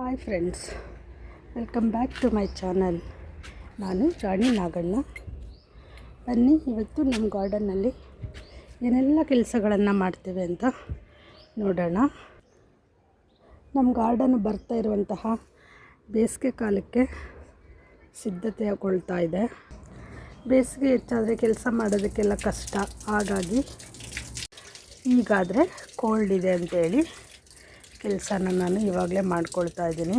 Hi friends welcome back to my channel ನಾನು ರಾಣಿ ನಾಗಣ್ಣ. ಬನ್ನಿ, ಇವತ್ತು ನಮ್ಮ ಗಾರ್ಡನ್ನಲ್ಲಿ ಏನೆಲ್ಲ ಕೆಲಸಗಳನ್ನು ಮಾಡ್ತೇವೆ ಅಂತ ನೋಡೋಣ. ನಮ್ಮ ಗಾರ್ಡನ್ ಬರ್ತಾ ಇರುವಂತಹ ಬೇಸಿಗೆ ಕಾಲಕ್ಕೆ ಸಿದ್ಧತೆಗೊಳ್ತಾ ಇದೆ. ಬೇಸಿಗೆ ಹೆಚ್ಚಾದರೆ ಕೆಲಸ ಮಾಡೋದಕ್ಕೆಲ್ಲ ಕಷ್ಟ. ಹಾಗಾಗಿ ಈಗಾದರೆ ಕೋಲ್ಡ್ ಇದೆ ಅಂತೇಳಿ ಕೆಲಸನ ನಾನು ಇವಾಗಲೇ ಮಾಡ್ಕೊಳ್ತಾ ಇದ್ದೀನಿ.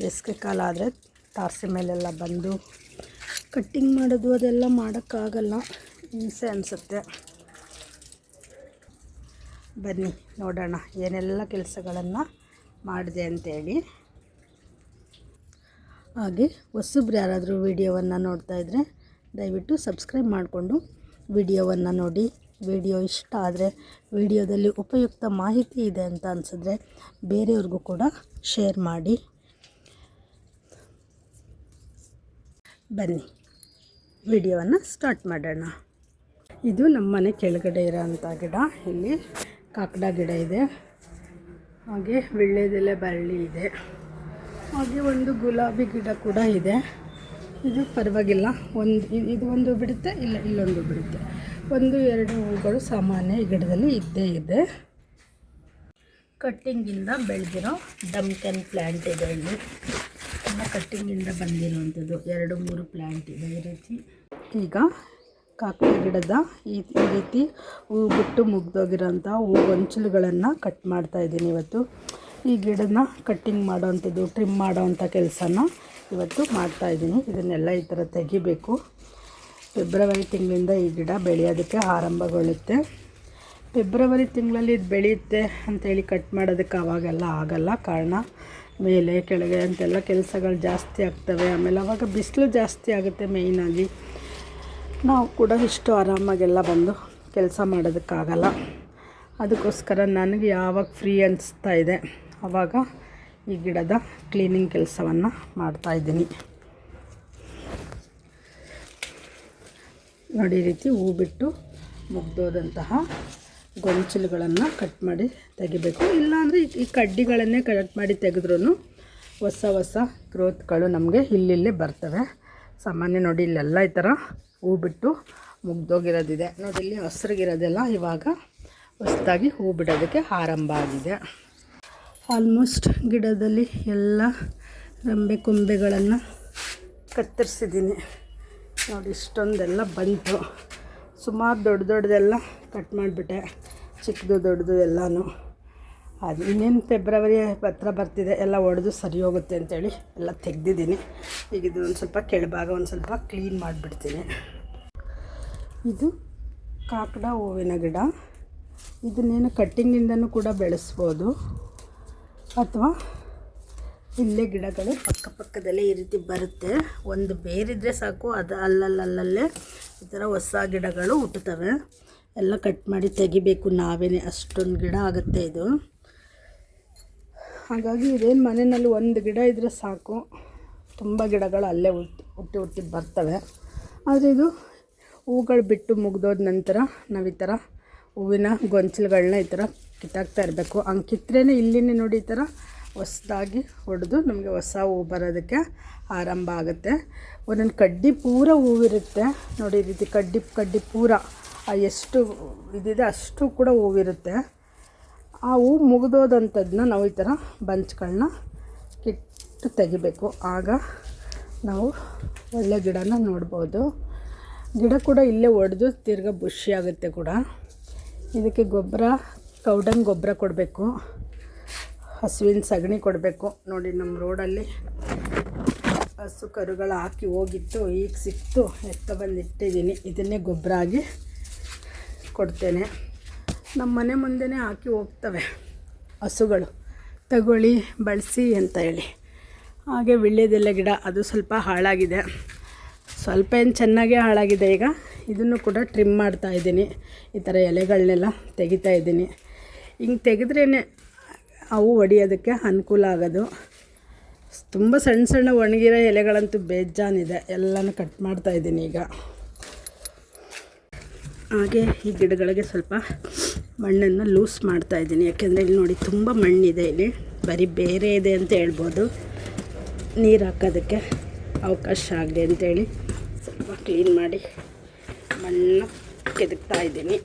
ಬೇಸಿಗೆ ಕಾಲ ಆದರೆ ತಾರಸಿ ಮೇಲೆಲ್ಲ ಬಂದು ಕಟ್ಟಿಂಗ್ ಮಾಡೋದು ಅದೆಲ್ಲ ಮಾಡೋಕ್ಕಾಗಲ್ಲ. ಹಿಂಸೆ ಅನಿಸುತ್ತೆ. ಬನ್ನಿ, ನೋಡೋಣ ಏನೆಲ್ಲ ಕೆಲಸಗಳನ್ನು ಮಾಡಿದೆ ಅಂತೇಳಿ. ಹಾಗೆ ಹೊಸಬ್ರು ಯಾರಾದರೂ ವಿಡಿಯೋವನ್ನು ನೋಡ್ತಾ ಇದ್ದರೆ ದಯವಿಟ್ಟು ಸಬ್ಸ್ಕ್ರೈಬ್ ಮಾಡಿಕೊಂಡು ವಿಡಿಯೋವನ್ನು ನೋಡಿ. ವಿಡಿಯೋ ಇಷ್ಟ ಆದರೆ ವಿಡಿಯೋದಲ್ಲಿ ಉಪಯುಕ್ತ ಮಾಹಿತಿ ಇದೆ ಅಂತ ಅನಿಸಿದ್ರೆ ಬೇರೆಯವ್ರಿಗೂ ಕೂಡ ಶೇರ್ ಮಾಡಿ. ಬನ್ನಿ, ವಿಡಿಯೋವನ್ನು ಸ್ಟಾರ್ಟ್ ಮಾಡೋಣ. ಇದು ನಮ್ಮ ಮನೆ ಕೆಳಗಡೆ ಇರೋಂಥ ಗಿಡ. ಇಲ್ಲಿ ಕಾಕಡ ಗಿಡ ಇದೆ. ಹಾಗೆ ವಿಳ್ಳೆದೆಲೆ ಬಳ್ಳಿ ಇದೆ. ಹಾಗೆ ಒಂದು ಗುಲಾಬಿ ಗಿಡ ಕೂಡ ಇದೆ. ಇದು ಪರವಾಗಿಲ್ಲ. ಒಂದು, ಇದು ಒಂದು ಬಿಡುತ್ತೆ, ಇಲ್ಲ, ಇಲ್ಲೊಂದು ಬಿಡುತ್ತೆ. ಒಂದು, ಎರಡು ಹೂಗಳು ಸಾಮಾನ್ಯ ಈ ಗಿಡದಲ್ಲಿ ಇದ್ದೇ ಇದೆ. ಕಟ್ಟಿಂಗಿಂದ ಬೆಳೆದಿರೋ ಡಮ್ಕೆನ್ ಪ್ಲ್ಯಾಂಟ್ ಇದೆ ಇಲ್ಲಿ. ಎಲ್ಲ ಕಟ್ಟಿಂಗಿಂದ ಬಂದಿರೋವಂಥದ್ದು. ಎರಡು, ಮೂರು ಪ್ಲ್ಯಾಂಟ್ ಇದೆ ಈ ರೀತಿ. ಈಗ ಕಾಕಡ ಗಿಡದ ಈ ರೀತಿ ಹೂ ಬಿಟ್ಟು ಮುಗ್ದೋಗಿರೋಂಥ ಹೂ ಗೊಂಚಲುಗಳನ್ನು ಕಟ್ ಮಾಡ್ತಾ ಇದ್ದೀನಿ ಇವತ್ತು. ಈ ಗಿಡನ ಕಟ್ಟಿಂಗ್ ಮಾಡೋವಂಥದ್ದು ಟ್ರಿಮ್ ಮಾಡೋವಂಥ ಕೆಲಸನ ಇವತ್ತು ಮಾಡ್ತಾ ಇದ್ದೀನಿ. ಇದನ್ನೆಲ್ಲ ಈ ಥರ ತೆಗಿಬೇಕು. ಫೆಬ್ರವರಿ ತಿಂಗಳಿಂದ ಈ ಗಿಡ ಬೆಳೆಯೋದಕ್ಕೆ ಆರಂಭಗೊಳ್ಳುತ್ತೆ. ಫೆಬ್ರವರಿ ತಿಂಗಳಲ್ಲಿ ಇದು ಬೆಳೆಯುತ್ತೆ ಅಂಥೇಳಿ ಕಟ್ ಮಾಡೋದಕ್ಕೆ ಆವಾಗೆಲ್ಲ ಆಗಲ್ಲ. ಕಾರಣ ಮೇಲೆ, ಕೆಳಗೆ ಅಂತೆಲ್ಲ ಕೆಲಸಗಳು ಜಾಸ್ತಿ ಆಗ್ತವೆ. ಆಮೇಲೆ ಅವಾಗ ಬಿಸಿಲು ಜಾಸ್ತಿ ಆಗುತ್ತೆ ಮೇಯ್ನಾಗಿ. ನಾವು ಕೂಡ ಇಷ್ಟು ಆರಾಮಾಗೆಲ್ಲ ಬಂದು ಕೆಲಸ ಮಾಡೋದಕ್ಕಾಗಲ್ಲ ಅದಕ್ಕೋಸ್ಕರ ನನಗೆ ಯಾವಾಗ ಫ್ರೀ ಅನಿಸ್ತಾ ಇದೆ ಆವಾಗ ಈ ಗಿಡದ ಕ್ಲೀನಿಂಗ್ ಕೆಲಸವನ್ನು ಮಾಡ್ತಾಯಿದ್ದೀನಿ ನೋಡಿ ರೀತಿ ಹೂ ಬಿಟ್ಟು ಮುಗ್ದೋದಂತಹ ಗೊಂಚಲುಗಳನ್ನು ಕಟ್ ಮಾಡಿ ತೆಗಿಬೇಕು. ಇಲ್ಲಾಂದರೆ ಈ ಕಡ್ಡಿಗಳನ್ನೇ ಕಟ್ ಮಾಡಿ ತೆಗೆದ್ರೂ ಹೊಸ ಹೊಸ ಗ್ರೋತ್ಗಳು ನಮಗೆ ಇಲ್ಲಿಲ್ಲೇ ಬರ್ತವೆ. ಸಾಮಾನ್ಯ ನೋಡಿ ಇಲ್ಲೆಲ್ಲ ಈ ಥರ ಹೂ ಬಿಟ್ಟು ಮುಗ್ದೋಗಿರೋದಿದೆ. ನೋಡಿ ಇಲ್ಲಿ ಹಸ್ರಿಗಿರೋದೆಲ್ಲ ಇವಾಗ ಹೊಸದಾಗಿ ಹೂ ಬಿಡೋದಕ್ಕೆ ಆರಂಭ ಆಗಿದೆ. ಆಲ್ಮೋಸ್ಟ್ ಗಿಡದಲ್ಲಿ ಎಲ್ಲ ರಂಬೆ ಕೊಂಬೆಗಳನ್ನು ಕತ್ತರಿಸಿದ್ದೀನಿ. ನೋಡಿ, ಇಷ್ಟೊಂದೆಲ್ಲ ಬಂತು. ಸುಮಾರು ದೊಡ್ಡ ದೊಡ್ಡದೆಲ್ಲ ಕಟ್ ಮಾಡಿಬಿಟ್ಟೆ. ಚಿಕ್ಕದು ದೊಡ್ಡದು ಎಲ್ಲನೂ. ಅದು ಇನ್ನೇನು ಫೆಬ್ರವರಿ ಹತ್ರ ಬರ್ತಿದೆ, ಎಲ್ಲ ಒಡೆದು ಸರಿ ಹೋಗುತ್ತೆ ಅಂತೇಳಿ ಎಲ್ಲ ತೆಗ್ದಿದ್ದೀನಿ. ಈಗ ಇದು ಒಂದು ಸ್ವಲ್ಪ ಕೆಳಭಾಗ ಒಂದು ಸ್ವಲ್ಪ ಕ್ಲೀನ್ ಮಾಡಿಬಿಡ್ತೀನಿ. ಇದು ಕಾಕಡ ಹೂವಿನ ಗಿಡ. ಇದನ್ನೇನು ಕಟ್ಟಿಂಗಿಂದನೂ ಕೂಡ ಬೆಳೆಸ್ಬೋದು. ಅಥವಾ ಇಲ್ಲೇ ಗಿಡಗಳು ಪಕ್ಕಪಕ್ಕದಲ್ಲೇ ಈ ರೀತಿ ಬರುತ್ತೆ. ಒಂದು ಬೇರಿದ್ರೆ ಸಾಕು, ಅದು ಅಲ್ಲಲ್ಲಲ್ಲೇ ಈ ಥರ ಹೊಸ ಗಿಡಗಳು ಹುಟ್ಟುತ್ತವೆ. ಎಲ್ಲ ಕಟ್ ಮಾಡಿ ತೆಗಿಬೇಕು ನಾವೇ ಅಷ್ಟೊಂದು ಗಿಡ ಆಗುತ್ತೆ ಇದು. ಹಾಗಾಗಿ ಇದೇನು ಮನೆಯಲ್ಲಿ ಒಂದು ಗಿಡ ಇದ್ದರೆ ಸಾಕು. ತುಂಬ ಗಿಡಗಳು ಅಲ್ಲೇ ಹುಟ್ಟಿ ಹುಟ್ಟಿ ಹುಟ್ಟಿ ಬರ್ತವೆ. ಆದರೆ ಇದು ಹೂಗಳು ಬಿಟ್ಟು ಮುಗ್ದೋದ ನಂತರ ನಾವು ಈ ಥರ ಹೂವಿನ ಗೊಂಚಲುಗಳನ್ನ ಈ ಥರ ಕಿತ್ತಾಕ್ತಾ ಇರಬೇಕು. ಹಂಗೆ ಕಿತ್ತರೆ ಇಲ್ಲಿನೇ ನೋಡಿ ಈ ಥರ ಹೊಸ್ದಾಗಿ ಹೊಡೆದು ನಮಗೆ ಹೊಸ ಹೂವು ಬರೋದಕ್ಕೆ ಆರಂಭ ಆಗುತ್ತೆ. ಒಂದೊಂದು ಕಡ್ಡಿ ಪೂರ ಹೂವಿರುತ್ತೆ. ನೋಡಿ ರೀತಿ ಕಡ್ಡಿ ಕಡ್ಡಿ ಪೂರ ಎಷ್ಟು ಇದಿದೆ ಅಷ್ಟು ಕೂಡ ಹೂವಿರುತ್ತೆ. ಆ ಹೂವು ಮುಗಿದೋದಂಥದ್ದನ್ನ ನಾವು ಈ ಥರ ಬಂಚ್ಗಳನ್ನ ಕಿತ್ತು ತೆಗಿಬೇಕು. ಆಗ ನಾವು ಒಳ್ಳೆ ಗಿಡನ ನೋಡ್ಬೋದು. ಗಿಡ ಕೂಡ ಇಲ್ಲೇ ಒಡೆದು ತಿರ್ಗಾ ಬುಷಿ ಆಗುತ್ತೆ ಕೂಡ. ಇದಕ್ಕೆ ಗೊಬ್ಬರ, ಕೌಡಂಗ್ ಗೊಬ್ಬರ ಕೊಡಬೇಕು. ಹಸುವಿನ ಸಗಣಿ ಕೊಡಬೇಕು. ನೋಡಿ, ನಮ್ಮ ರೋಡಲ್ಲಿ ಹಸು ಕರುಗಳು ಹಾಕಿ ಹೋಗಿತ್ತು, ಈಗ ಸಿಕ್ತು. ಎತ್ತ ಬಂದು ಇಟ್ಟಿದ್ದೀನಿ. ಇದನ್ನೇ ಗೊಬ್ಬರ ಆಗಿ ಕೊಡ್ತೇನೆ. ನಮ್ಮ ಮನೆ ಮುಂದೆನೇ ಹಾಕಿ ಹೋಗ್ತವೆ ಹಸುಗಳು. ತಗೊಳ್ಳಿ, ಬಳಸಿ ಅಂತ ಹೇಳಿ. ಹಾಗೆ ವಿಳ್ಯದೆಲ್ಲ ಗಿಡ, ಅದು ಸ್ವಲ್ಪ ಹಾಳಾಗಿದೆ. ಸ್ವಲ್ಪ ಏನು ಚೆನ್ನಾಗೇ ಹಾಳಾಗಿದೆ ಈಗ. ಇದನ್ನು ಕೂಡ ಟ್ರಿಮ್ ಮಾಡ್ತಾ ಇದ್ದೀನಿ. ಈ ಥರ ಎಲೆಗಳನ್ನೆಲ್ಲ ತೆಗಿತಾ ಇದ್ದೀನಿ. ಹಿಂಗೆ ತೆಗೆದ್ರೇ ಅವು ಹೊಡಿಯೋದಕ್ಕೆ ಅನುಕೂಲ ಆಗೋದು. ತುಂಬ ಸಣ್ಣ ಸಣ್ಣ ಒಣಗಿರೋ ಎಲೆಗಳಂತೂ ಬೇಜಾನಿದೆ. ಎಲ್ಲನೂ ಕಟ್ ಮಾಡ್ತಾ ಇದ್ದೀನಿ ಈಗ. ಹಾಗೆ ಈ ಗಿಡಗಳಿಗೆ ಸ್ವಲ್ಪ ಮಣ್ಣನ್ನು ಲೂಸ್ ಮಾಡ್ತಾ ಇದ್ದೀನಿ. ಯಾಕೆಂದರೆ ಇಲ್ಲಿ ನೋಡಿ ತುಂಬ ಮಣ್ಣಿದೆ ಇಲ್ಲಿ. ಬರೀ ಬೇರೆ ಇದೆ ಅಂತ ಹೇಳ್ಬೋದು. ನೀರು ಹಾಕೋದಕ್ಕೆ ಅವಕಾಶ ಆಗಲಿ ಅಂತೇಳಿ ಸ್ವಲ್ಪ ಕ್ಲೀನ್ ಮಾಡಿ ಮಣ್ಣು ಕೆದಕ್ತಾ ಇದ್ದೀನಿ.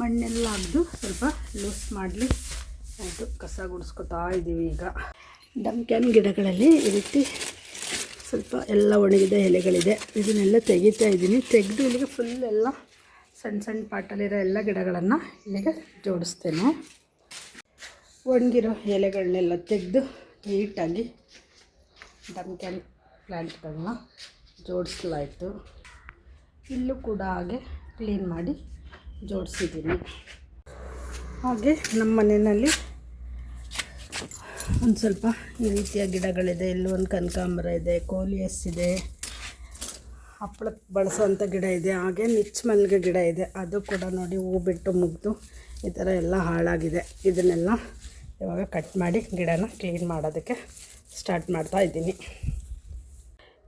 ಮಣ್ಣೆಲ್ಲ ಅಗ್ದು ಸ್ವಲ್ಪ ಲೂಸ್ ಮಾಡಲಿ. ಆಯಿತು, ಕಸ ಗುಡಿಸ್ಕೊತಾ ಇದ್ದೀವಿ ಈಗ. ಡಂಕ್ಯಾನ್ ಗಿಡಗಳಲ್ಲಿ ಈ ರೀತಿ ಸ್ವಲ್ಪ ಎಲ್ಲ ಒಣಗಿದ ಎಲೆಗಳಿದೆ. ಇದನ್ನೆಲ್ಲ ತೆಗಿತಾ ಇದ್ದೀನಿ ತೆಗೆದು ಇಲ್ಲಿಗೆ ಫುಲ್ ಎಲ್ಲ ಸಣ್ಣ ಸಣ್ಣ ಪಾಟಲ್ಲಿರೋ ಎಲ್ಲ ಗಿಡಗಳನ್ನು ಇಲ್ಲಿಗೆ ಜೋಡಿಸ್ತೇನೆ. ಒಣಗಿರೋ ಎಲೆಗಳನ್ನೆಲ್ಲ ತೆಗೆದು ನೀಟಾಗಿ ಡಂಕ್ಯಾನ್ ಪ್ಲ್ಯಾಂಟ್ಗಳನ್ನ ಜೋಡಿಸಲಾಯಿತು. ಇಲ್ಲೂ ಕೂಡ ಹಾಗೆ ಕ್ಲೀನ್ ಮಾಡಿ ಜೋಡಿಸಿದ್ದೀನಿ. ಹಾಗೆ ನಮ್ಮ ಮನೆಯಲ್ಲಿ ಒಂದು ಸ್ವಲ್ಪ ಈ ರೀತಿಯ ಗಿಡಗಳಿದೆ. ಇಲ್ಲಿ ಒಂದು ಕನಕಾಂಬರ ಇದೆ ಕೋಲಿಯಸ್ ಇದೆ ಹಪ್ಪಳಕ್ಕೆ ಬಳಸೋವಂಥ ಗಿಡ ಇದೆ. ಹಾಗೆ ನಿಚ್ಚ ಮಲ್ಲಿಗೆ ಗಿಡ ಇದೆ. ಅದು ಕೂಡ ನೋಡಿ ಹೂ ಬಿಟ್ಟು ಮುಗ್ದು ಈ ಥರ ಎಲ್ಲ ಹಾಳಾಗಿದೆ. ಇದನ್ನೆಲ್ಲ ಇವಾಗ ಕಟ್ ಮಾಡಿ ಗಿಡನ ಕ್ಲೀನ್ ಮಾಡೋದಕ್ಕೆ ಸ್ಟಾರ್ಟ್ ಮಾಡ್ತಾ ಇದ್ದೀನಿ.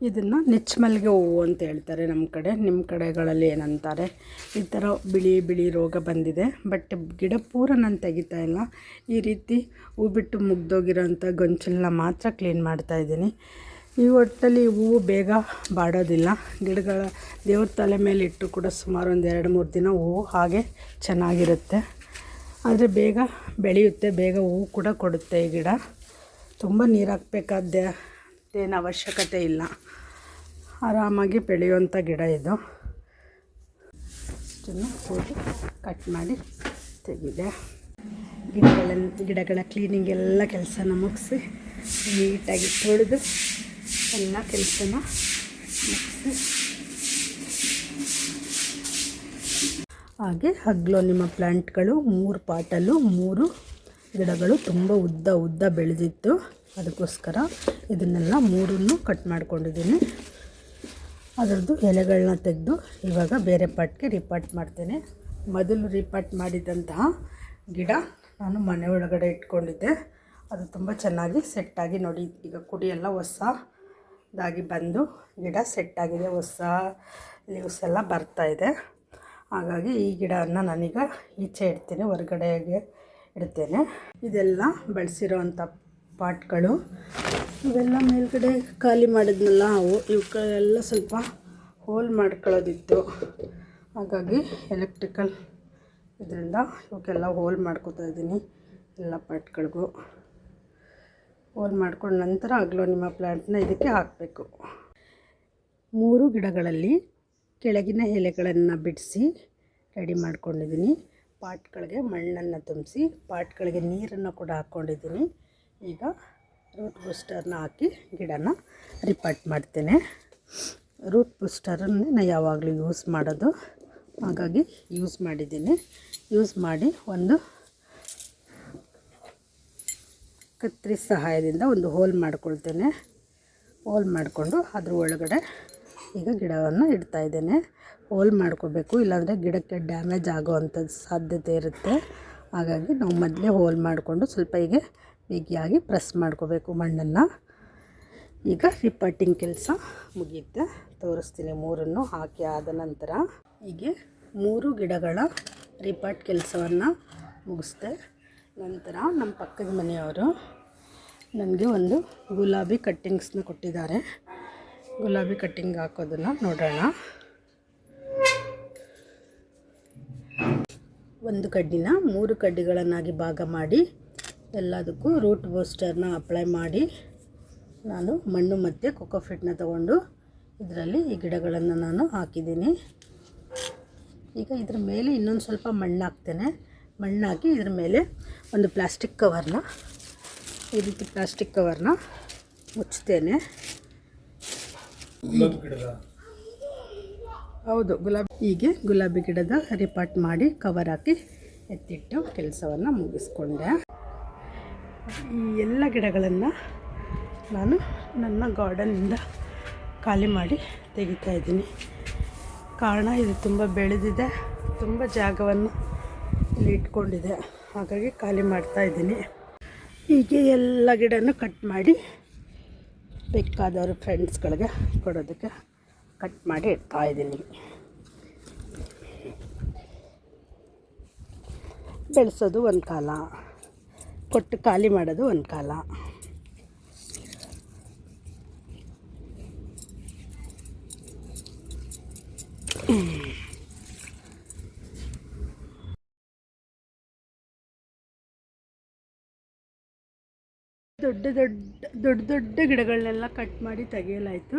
ಇದನ್ನು ನೆಚ್ಚಮಲ್ಲಿಗೆ ಹೂವು ಅಂತ ಹೇಳ್ತಾರೆ ನಮ್ಮ ಕಡೆ. ನಿಮ್ಮ ಕಡೆಗಳಲ್ಲಿ ಏನಂತಾರೆ? ಈ ಥರ ಬಿಳಿ ಬಿಳಿ ರೋಗ ಬಂದಿದೆ. ಬಟ್ ಗಿಡ ಪೂರ ನಾನು ತೆಗಿತಾ ಇಲ್ಲ. ಈ ರೀತಿ ಹೂ ಬಿಟ್ಟು ಮುಗ್ದೋಗಿರೋಂಥ ಗೊಂಚಲನ್ನ ಮಾತ್ರ ಕ್ಲೀನ್ ಮಾಡ್ತಾ ಇದ್ದೀನಿ. ಈ ಒಟ್ಟಲ್ಲಿ ಹೂವು ಬೇಗ ಬಾಡೋದಿಲ್ಲ. ಗಿಡಗಳ ದೇವ್ರ ತಲೆ ಮೇಲೆ ಇಟ್ಟು ಕೂಡ ಸುಮಾರು ಒಂದು ಎರಡು, ಮೂರು ದಿನ ಹೂವು ಹಾಗೆ ಚೆನ್ನಾಗಿರುತ್ತೆ. ಆದರೆ ಬೇಗ ಬೆಳೆಯುತ್ತೆ. ಬೇಗ ಹೂವು ಕೂಡ ಕೊಡುತ್ತೆ ಈ ಗಿಡ. ತುಂಬ ನೀರು ಹಾಕ್ಬೇಕಾದ್ದೇ ಏನು ಅವಶ್ಯಕತೆ ಇಲ್ಲ. ಆರಾಮಾಗಿ ಬೆಳೆಯುವಂಥ ಗಿಡ ಇದು. ಇದನ್ನು ಕೂಡಿ ಕಟ್ ಮಾಡಿ ತೆಗಿದೆ. ಗಿಡಗಳನ್ನು ಗಿಡಗಳ ಕ್ಲೀನಿಂಗ್ ಎಲ್ಲ ಕೆಲಸನ ಮುಗಿಸಿ, ನೀಟಾಗಿ ತೊಳೆದು ಎಲ್ಲ ಕೆಲಸನ ಮುಗಿಸಿ. ಹಾಗೆ ಹಗ್ಲೋ ನಿಮ್ಮ ಪ್ಲ್ಯಾಂಟ್ಗಳು ಮೂರು ಪಾಟಲ್ಲೂ ಮೂರು ಗಿಡಗಳು ತುಂಬ ಉದ್ದ ಉದ್ದ ಬೆಳೆದಿತ್ತು. ಅದಕ್ಕೋಸ್ಕರ ಇದನ್ನೆಲ್ಲ ಮೂರನ್ನು ಕಟ್ ಮಾಡ್ಕೊಂಡಿದ್ದೀನಿ. ಅದರದ್ದು ಎಲೆಗಳನ್ನ ತೆಗೆದು ಇವಾಗ ಬೇರೆ ಪಾಟ್ಗೆ ರಿಪಾರ್ಟ್ ಮಾಡ್ತೇನೆ. ಮೊದಲು ರಿಪಾರ್ಟ್ ಮಾಡಿದಂತಹ ಗಿಡ ನಾನು ಮನೆ ಒಳಗಡೆ ಇಟ್ಕೊಂಡಿದ್ದೆ. ಅದು ತುಂಬ ಚೆನ್ನಾಗಿ ಸೆಟ್ಟಾಗಿ ನೋಡಿ, ಈಗ ಕುಡಿಯೆಲ್ಲ ಹೊಸದಾಗಿ ಬಂದು ಗಿಡ ಸೆಟ್ಟಾಗಿದೆ ಹೊಸ ಲೀವ್ಸ್ ಎಲ್ಲ ಬರ್ತಾಯಿದೆ ಹಾಗಾಗಿ ಈ ಗಿಡವನ್ನು ನಾನೀಗ ಈಚೆ ಇಡ್ತೀನಿ, ಹೊರಗಡೆಗೆ ಇಡ್ತೇನೆ. ಇದೆಲ್ಲ ಬೆಳೆಸಿರೋವಂಥ ಪಾಟ್ಗಳು. ಇವೆಲ್ಲ ಮೇಲ್ಗಡೆ ಖಾಲಿ ಮಾಡಿದ್ನಲ್ಲ ಅವು ಇವಕ್ಕೆಲ್ಲ ಸ್ವಲ್ಪ ಹೋಲ್ ಮಾಡ್ಕೊಳ್ಳೋದಿತ್ತು. ಹಾಗಾಗಿ ಎಲೆಕ್ಟ್ರಿಕಲ್ ಇದರಿಂದ ಇವಕ್ಕೆಲ್ಲ ಹೋಲ್ ಮಾಡ್ಕೊತಾ ಇದ್ದೀನಿ ಎಲ್ಲ ಪಾಟ್ಗಳಿಗೂ. ಹೋಲ್ ಮಾಡ್ಕೊಂಡ ನಂತರ ಅಗ್ಲೋ ನಿಮ್ಮ ಪ್ಲ್ಯಾಂಟ್ನ ಇದಕ್ಕೆ ಹಾಕಬೇಕು. ಮೂರು ಗಿಡಗಳಲ್ಲಿ ಕೆಳಗಿನ ಎಲೆಗಳನ್ನು ಬಿಡಿಸಿ ರೆಡಿ ಮಾಡ್ಕೊಂಡಿದ್ದೀನಿ. ಪಾಟ್ಗಳಿಗೆ ಮಣ್ಣನ್ನು ತುಂಬಿಸಿ ಪಾಟ್ಗಳಿಗೆ ನೀರನ್ನು ಕೂಡ ಹಾಕ್ಕೊಂಡಿದ್ದೀನಿ. ಈಗ ರೂಟ್ ಬೂಸ್ಟರ್ನ ಹಾಕಿ ಗಿಡನ ರಿಪಾರ್ಟ್ ಮಾಡ್ತೇನೆ. ರೂಟ್ ಬೂಸ್ಟರನ್ನೇ ನಾನು ಯಾವಾಗಲೂ ಯೂಸ್ ಮಾಡೋದು. ಹಾಗಾಗಿ ಯೂಸ್ ಮಾಡಿದ್ದೀನಿ. ಯೂಸ್ ಮಾಡಿ ಒಂದು ಕತ್ತರಿ ಸಹಾಯದಿಂದ ಒಂದು ಹೋಲ್ ಮಾಡ್ಕೊಳ್ತೇನೆ. ಹೋಲ್ ಮಾಡಿಕೊಂಡು ಅದ್ರ ಒಳಗಡೆ ಈಗ ಗಿಡವನ್ನು ಇಡ್ತಾ ಇದ್ದೇನೆ. ಹೋಲ್ ಮಾಡ್ಕೋಬೇಕು, ಇಲ್ಲಾಂದರೆ ಗಿಡಕ್ಕೆ ಡ್ಯಾಮೇಜ್ ಆಗೋವಂಥದ್ದು ಸಾಧ್ಯತೆ ಇರುತ್ತೆ. ಹಾಗಾಗಿ ನಾವು ಮೊದಲೇ ಹೋಲ್ ಮಾಡಿಕೊಂಡು ಸ್ವಲ್ಪ ಹೀಗೆ ಬಿಗಿಯಾಗಿ ಪ್ರೆಸ್ ಮಾಡ್ಕೋಬೇಕು ಮಣ್ಣನ್ನು. ಈಗ ರಿಪಟ್ಟಿಂಗ್ ಕೆಲಸ ಮುಗಿಯುತ್ತೆ. ತೋರಿಸ್ತೀನಿ ಮೂರನ್ನು ಹಾಕಿ ಆದ ನಂತರ ಹೀಗೆ ಮೂರು ಗಿಡಗಳ ರಿಪಾಟ್ ಕೆಲಸವನ್ನು ಮುಗಿಸ್ದೆ. ನಂತರ ನಮ್ಮ ಪಕ್ಕದ ಮನೆಯವರು ನನಗೆ ಒಂದು ಗುಲಾಬಿ ಕಟ್ಟಿಂಗ್ಸ್ನ ಕೊಟ್ಟಿದ್ದಾರೆ. ಗುಲಾಬಿ ಕಟ್ಟಿಂಗ್ ಹಾಕೋದನ್ನು ನೋಡೋಣ. ಒಂದು ಕಡ್ಡಿನ ಮೂರು ಕಡ್ಡಿಗಳನ್ನಾಗಿ ಭಾಗ ಮಾಡಿ ಎಲ್ಲದಕ್ಕೂ ರೂಟ್ ಬೂಸ್ಟರ್ನ ಅಪ್ಲೈ ಮಾಡಿ ನಾನು ಮಣ್ಣು ಮತ್ತು ಕೊಕೊಫಿಟ್ನ ತಗೊಂಡು ಇದರಲ್ಲಿ ಈ ಗಿಡಗಳನ್ನು ನಾನು ಹಾಕಿದ್ದೀನಿ. ಈಗ ಇದ್ರ ಮೇಲೆ ಇನ್ನೊಂದು ಸ್ವಲ್ಪ ಮಣ್ಣು ಹಾಕ್ತೇನೆ. ಮಣ್ಣು ಹಾಕಿ ಇದ್ರ ಮೇಲೆ ಒಂದು ಪ್ಲಾಸ್ಟಿಕ್ ಕವರ್ನ ಈ ರೀತಿ ಪ್ಲಾಸ್ಟಿಕ್ ಕವರ್ನ ಮುಚ್ಚುತ್ತೇನೆ. ಹೌದು ಗುಲಾಬಿ. ಹೀಗೆ ಗುಲಾಬಿ ಗಿಡದ ರಿಪಾಟ್ ಮಾಡಿ ಕವರ್ ಹಾಕಿ ಎತ್ತಿಟ್ಟು ಕೆಲಸವನ್ನು ಮುಗಿಸ್ಕೊಂಡೆ. ಈ ಎಲ್ಲ ಗಿಡಗಳನ್ನು ನಾನು ನನ್ನ ಗಾರ್ಡನ್ನಿಂದ ಖಾಲಿ ಮಾಡಿ ತೆಗಿತಾ ಇದ್ದೀನಿ. ಕಾರಣ ಇದು ತುಂಬ ಬೆಳೆದಿದೆ, ತುಂಬ ಜಾಗವನ್ನು ಇಲ್ಲಿ ಇಟ್ಕೊಂಡಿದೆ. ಹಾಗಾಗಿ ಖಾಲಿ ಮಾಡ್ತಾ ಇದ್ದೀನಿ. ಹೀಗೆ ಎಲ್ಲ ಗಿಡನೂ ಕಟ್ ಮಾಡಿ ಬೇಕಾದವರು ಫ್ರೆಂಡ್ಸ್ಗಳಿಗೆ ಕೊಡೋದಕ್ಕೆ ಕಟ್ ಮಾಡಿ ಇಡ್ತಾ ಇದ್ದೀನಿ. ಬೆಳೆಸೋದು ಒಂದು ಕಾಲ. ಕೊಟ್ಟು ಖಾಲಿ ಮಾಡೋದು ಒಂದು ಕಾಲ. ದೊಡ್ಡ ದೊಡ್ಡ ದೊಡ್ಡ ದೊಡ್ಡ ಗಿಡಗಳನ್ನೆಲ್ಲ ಕಟ್ ಮಾಡಿ ತೆಗೆಯಲಾಯಿತು.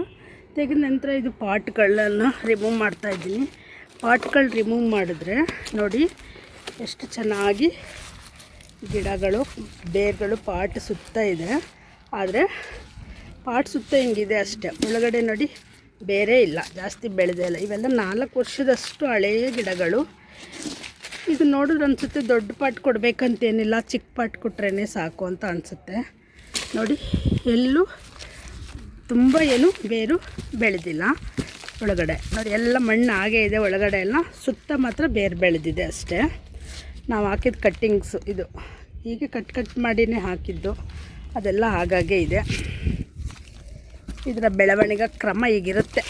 ತೆಗೆದ ನಂತರ ಇದು ಪಾಟ್ಗಳನ್ನೆಲ್ಲ ರಿಮೂವ್ ಮಾಡ್ತಾ ಇದ್ದೀನಿ. ಪಾಟ್ಗಳು ರಿಮೂವ್ ಮಾಡಿದ್ರೆ ನೋಡಿ ಎಷ್ಟು ಚೆನ್ನಾಗಿ ಗಿಡಗಳು, ಬೇರ್ಗಳು ಪಾಟ್ ಸುತ್ತ ಇದೆ. ಆದರೆ ಪಾಟ್ ಸುತ್ತ ಹಿಂಗಿದೆ ಅಷ್ಟೇ. ಒಳಗಡೆ ನೋಡಿ ಬೇರೆ ಇಲ್ಲ, ಜಾಸ್ತಿ ಬೆಳೆದೇ ಇಲ್ಲ. ಇವೆಲ್ಲ ನಾಲ್ಕು ವರ್ಷದಷ್ಟು ಹಳೆಯ ಗಿಡಗಳು. ಇದು ನೋಡಿದ್ರೆ ಅನಿಸುತ್ತೆ ದೊಡ್ಡ ಪಾಟ್ ಕೊಡಬೇಕಂತೇನಿಲ್ಲ, ಚಿಕ್ಕ ಪಾಟ್ ಕೊಟ್ರೇ ಸಾಕು ಅಂತ ಅನಿಸುತ್ತೆ. ನೋಡಿ, ಎಲ್ಲೂ ತುಂಬ ಏನು ಬೇರು ಬೆಳೆದಿಲ್ಲ ಒಳಗಡೆ. ನೋಡಿ, ಎಲ್ಲ ಮಣ್ಣು ಹಾಗೇ ಇದೆ ಒಳಗಡೆ ಎಲ್ಲ. ಸುತ್ತ ಮಾತ್ರ ಬೇರು ಬೆಳೆದಿದೆ ಅಷ್ಟೇ. ನಾವು ಹಾಕಿದ ಕಟ್ಟಿಂಗ್ಸು ಇದು. ಹೀಗೆ ಕಟ್ ಕಟ್ ಮಾಡಿನೇ ಹಾಕಿದ್ದು. ಅದೆಲ್ಲ ಹಾಗಾಗೇ ಇದೆ. ಇದರ ಬೆಳವಣಿಗೆ ಕ್ರಮ ಈಗಿರುತ್ತೆ.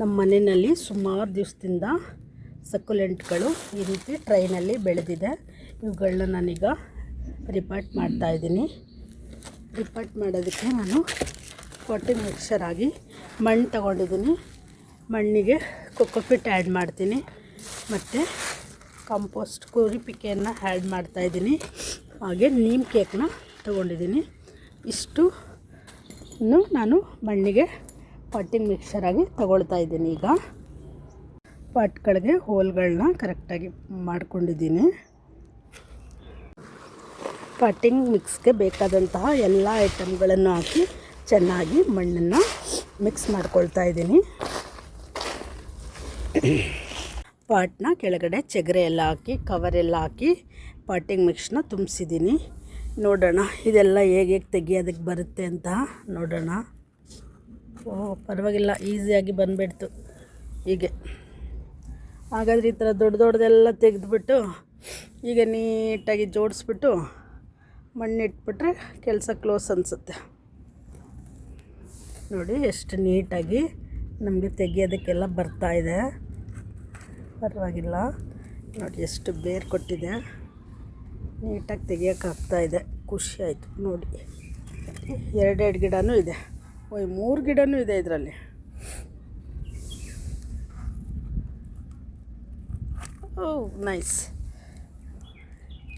ನಮ್ಮ ಮನೆಯಲ್ಲಿ ಸುಮಾರು ದಿವಸದಿಂದ ಸಕ್ಯುಲೆಂಟ್ಗಳು ಈ ರೀತಿ ಟ್ರೈನಲ್ಲಿ ಬೆಳೆದಿದೆ. ಇವುಗಳನ್ನ ನಾನೀಗ ರಿಪಾರ್ಟ್ ಮಾಡ್ತಾಯಿದ್ದೀನಿ ರಿಪಾರ್ಟ್ ಮಾಡೋದಕ್ಕೆ ನಾನು ಕೊಟ್ಟಿ ಮಿಕ್ಸರ್ ಆಗಿ ಮಣ್ಣು ತಗೊಂಡಿದ್ದೀನಿ. ಮಣ್ಣಿಗೆ ಕೊಕ್ಕೋಪಿಟ್ ಆ್ಯಡ್ ಮಾಡ್ತೀನಿ. ಮತ್ತು ಕಾಂಪೋಸ್ಟ್ ಕುರಿಪಿಕೆಯನ್ನು ಆ್ಯಡ್ ಮಾಡ್ತಾಯಿದ್ದೀನಿ ಹಾಗೆ ನೀಮ್ ಕೇಕ್ನ ತೊಗೊಂಡಿದ್ದೀನಿ. ಇಷ್ಟು ನಾನು ಮಣ್ಣಿಗೆ ಪಾಟಿಂಗ್ ಮಿಕ್ಸರಾಗಿ ತೊಗೊಳ್ತಾ ಇದ್ದೀನಿ ಈಗ. ಪಾಟ್ಗಳಿಗೆ ಹೋಲ್ಗಳನ್ನ ಕರೆಕ್ಟಾಗಿ ಮಾಡ್ಕೊಂಡಿದ್ದೀನಿ. ಪಾಟಿಂಗ್ ಮಿಕ್ಸ್ಗೆ ಬೇಕಾದಂತಹ ಎಲ್ಲ ಐಟಮ್ಗಳನ್ನು ಹಾಕಿ ಚೆನ್ನಾಗಿ ಮಣ್ಣನ್ನು ಮಿಕ್ಸ್ ಮಾಡ್ಕೊಳ್ತಾ ಇದ್ದೀನಿ. ಪಾಟ್ನ ಕೆಳಗಡೆ ಚಗರೆ ಎಲ್ಲ ಹಾಕಿ ಕವರೆಲ್ಲ ಹಾಕಿ ಪಾಟಿಂಗ್ ಮಿಕ್ಸ್ನ ತುಂಬಿಸಿದ್ದೀನಿ. ನೋಡೋಣ, ಇದೆಲ್ಲ ಹೇಗೆ ಹೇಗೆ ತೆಗಿಯೋದಕ್ಕೆ ಬರುತ್ತೆ ಅಂತ ನೋಡೋಣ. ಓ, ಪರವಾಗಿಲ್ಲ, ಈಸಿಯಾಗಿ ಬಂದುಬಿಡ್ತು ಹೀಗೆ. ಹಾಗಾದರೆ ಈ ಥರ ದೊಡ್ಡ ದೊಡ್ಡದೆಲ್ಲ ತೆಗೆದುಬಿಟ್ಟು ಈಗ ನೀಟಾಗಿ ಜೋಡಿಸ್ಬಿಟ್ಟು ಮಣ್ಣಿಟ್ಬಿಟ್ರೆ ಕೆಲಸ ಕ್ಲೋಸ್ ಅನಿಸುತ್ತೆ. ನೋಡಿ, ಎಷ್ಟು ನೀಟಾಗಿ ನಮಗೆ ತೆಗಿಯೋದಕ್ಕೆಲ್ಲ ಬರ್ತಾಯಿದೆ ಪರವಾಗಿಲ್ಲ. ನೋಡಿ, ಎಷ್ಟು ಬೇರು ಕೊಟ್ಟಿದೆ. ನೀಟಾಗಿ ತೆಗಿಯೋಕ್ಕಾಗ್ತಾಯಿದೆ ಖುಷಿ ಆಯಿತು. ನೋಡಿ, ಎರಡೆರಡು ಗಿಡನೂ ಇದೆ. ಓಯ್, ಮೂರು ಗಿಡನೂ ಇದೆ ಇದರಲ್ಲಿ. Oh nice.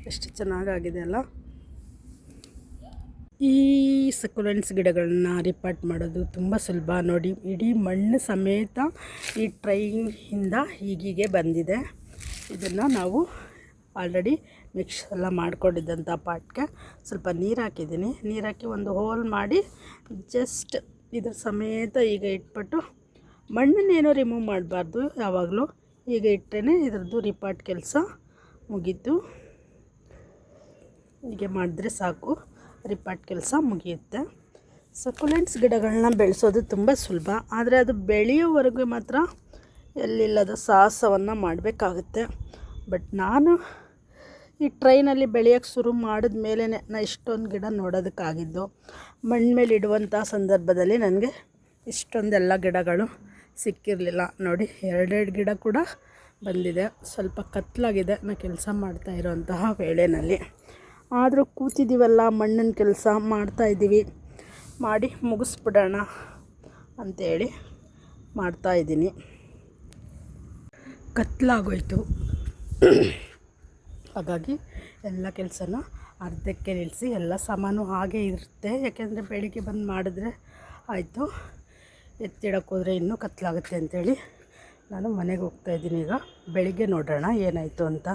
ಎಷ್ಟು ಚೆನ್ನಾಗಾಗಿದೆ ಅಲ್ಲ? ಈ ಸಕ್ಯುಲೆಂಟ್ಸ್ ಗಿಡಗಳನ್ನ ರಿಪಾರ್ಟ್ ಮಾಡೋದು ತುಂಬ ಸುಲಭ. ನೋಡಿ, ಇಡೀ ಮಣ್ಣು ಸಮೇತ ಈ ಟ್ರೈನಿಂದ ಹೀಗೀಗೆ ಬಂದಿದೆ. ಇದನ್ನು ನಾವು ಆಲ್ರೆಡಿ ಮಿಕ್ಸ್ ಎಲ್ಲ ಮಾಡಿಕೊಂಡಿದ್ದಂಥ ಪಾಟ್ಗೆ ಸ್ವಲ್ಪ ನೀರು ಹಾಕಿದ್ದೀನಿ. ನೀರು ಹಾಕಿ ಒಂದು ಹೋಲ್ ಮಾಡಿ ಜಸ್ಟ್ ಇದ್ರ ಸಮೇತ ಈಗ ಇಟ್ಬಿಟ್ಟು ಮಣ್ಣನ್ನೇನೋ ರಿಮೂವ್ ಮಾಡಬಾರ್ದು. ಯಾವಾಗಲೂ ಈಗ ಇಟ್ಟರೆ ಇದ್ರದ್ದು ರಿಪಾರ್ಟ್ ಕೆಲಸ ಮುಗೀತು. ಹೀಗೆ ಮಾಡಿದ್ರೆ ಸಾಕು. ರಿಪಾರ್ಟ್ ಕೆಲಸ ಮುಗಿಯುತ್ತೆ. ಸಕ್ಯುಲೆಂಟ್ಸ್ ಗಿಡಗಳನ್ನ ಬೆಳೆಸೋದು ತುಂಬ ಸುಲಭ, ಆದರೆ ಅದು ಬೆಳೆಯೋವರೆಗೂ ಮಾತ್ರ ಎಲ್ಲಿಲ್ಲದ ಸಾಹಸವನ್ನು ಮಾಡಬೇಕಾಗುತ್ತೆ. ಬಟ್ ನಾನು ಈ ಟ್ರೈನಲ್ಲಿ ಬೆಳೆಯೋಕ್ಕೆ ಶುರು ಮಾಡಿದ ಮೇಲೆ ನಾನು ಇಷ್ಟೊಂದು ಗಿಡ ನೋಡೋದಕ್ಕಾಗಿದ್ದು ಮಣ್ಣು ಮೇಲೆ ಇಡುವಂಥ ಸಂದರ್ಭದಲ್ಲಿ ನನಗೆ ಇಷ್ಟೊಂದೆಲ್ಲ ಗಿಡಗಳು ಸಿಕ್ಕಿರಲಿಲ್ಲ. ನೋಡಿ, ಎರಡೆರಡು ಗಿಡ ಕೂಡ ಬಂದಿದೆ. ಸ್ವಲ್ಪ ಕತ್ತಲಾಗಿದೆ ನಾನು ಕೆಲಸ ಮಾಡ್ತಾ ಇರೋಂತಹ ವೇಳೆಯಲ್ಲಿ ಆದರೂ ಕೂತಿದ್ದೀವಲ್ಲ ಮಣ್ಣಿನ ಕೆಲಸ ಮಾಡ್ತಾಯಿದ್ದೀವಿ ಮಾಡಿ ಮುಗಿಸ್ಬಿಡೋಣ ಅಂಥೇಳಿ ಮಾಡ್ತಾಯಿದ್ದೀನಿ ಕತ್ಲಾಗೋಯ್ತು. ಹಾಗಾಗಿ ಎಲ್ಲ ಕೆಲಸನ ಅರ್ಧಕ್ಕೆ ನಿಲ್ಲಿಸಿ ಎಲ್ಲ ಸಾಮಾನು ಹಾಗೆ ಇರುತ್ತೆ. ಯಾಕೆಂದರೆ ಬೆಳಿಗ್ಗೆ ಬಂದು ಮಾಡಿದ್ರೆ ಆಯಿತು. ಹೋದರೆ ಇನ್ನೂ ಕತ್ಲಾಗುತ್ತೆ ಅಂಥೇಳಿ ನಾನು ಮನೆಗೆ ಹೋಗ್ತಾಯಿದ್ದೀನಿ ಈಗ. ಬೆಳಿಗ್ಗೆ ನೋಡೋಣ ಏನಾಯಿತು ಅಂತ.